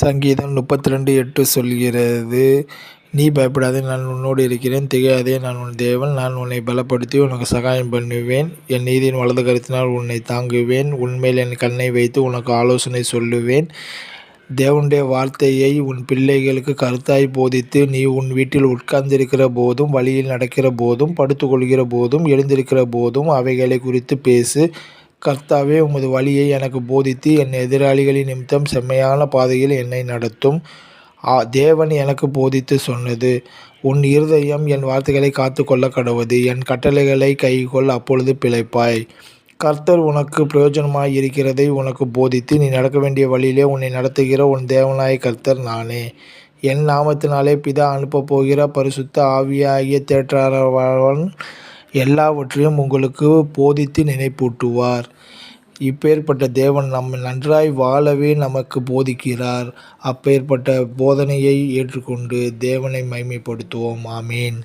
சங்கீதம் முப்பத்தி ரெண்டு எட்டு சொல்கிறது நீ பயப்படாதே நான் உன்னோடு இருக்கிறேன். திகையாதே நான் உன் தேவன். நான் உன்னை பலப்படுத்தி உனக்கு சகாயம் பண்ணுவேன். என் நீதியின் வலது கருத்தினால் உன்னை தாங்குவேன். உண்மையில் என் கண்ணை வைத்து உனக்கு ஆலோசனை சொல்லுவேன். தேவனுடைய வார்த்தையை உன் பிள்ளைகளுக்கு கருத்தாய் போதித்து நீ உன் வீட்டில் உட்கார்ந்திருக்கிற போதும் வழியில் நடக்கிற போதும் படுத்துக்கொள்கிற போதும் எழுந்திருக்கிற போதும் அவைகளை குறித்து பேசு. கர்த்தாவே உமது வழியை எனக்கு போதித்து என் எதிராளிகளின் நிமித்தம் செம்மையான பாதையில் என்னை நடத்தும். ஆ தேவன் எனக்கு போதித்து சொன்னது உன் இருதயம் என் வார்த்தைகளை காத்து கொள்ள கடவுது என் கட்டளைகளை கைகொள் அப்பொழுது பிழைப்பாய். கர்த்தர் உனக்கு பிரயோஜனமாய் இருக்கிறதை உனக்கு போதித்து நீ நடக்க வேண்டிய வழியிலே உன்னை நடத்துகிற உன் தேவனாய கர்த்தர் நானே. என் நாமத்தினாலே பிதா அனுப்பப் போகிற பரிசுத்த ஆவியாகிய தேற்றாரவன் எல்லாவற்றையும் உங்களுக்கு போதித்து நினைப்பூட்டுவார். இப்பேற்பட்ட தேவன் நம்ம நன்றாய் வாழவே நமக்கு போதிக்கிறார். அப்பேற்பட்ட போதனையை ஏற்றுக்கொண்டு தேவனை மைமைப்படுத்துவோம் ஆமீன்.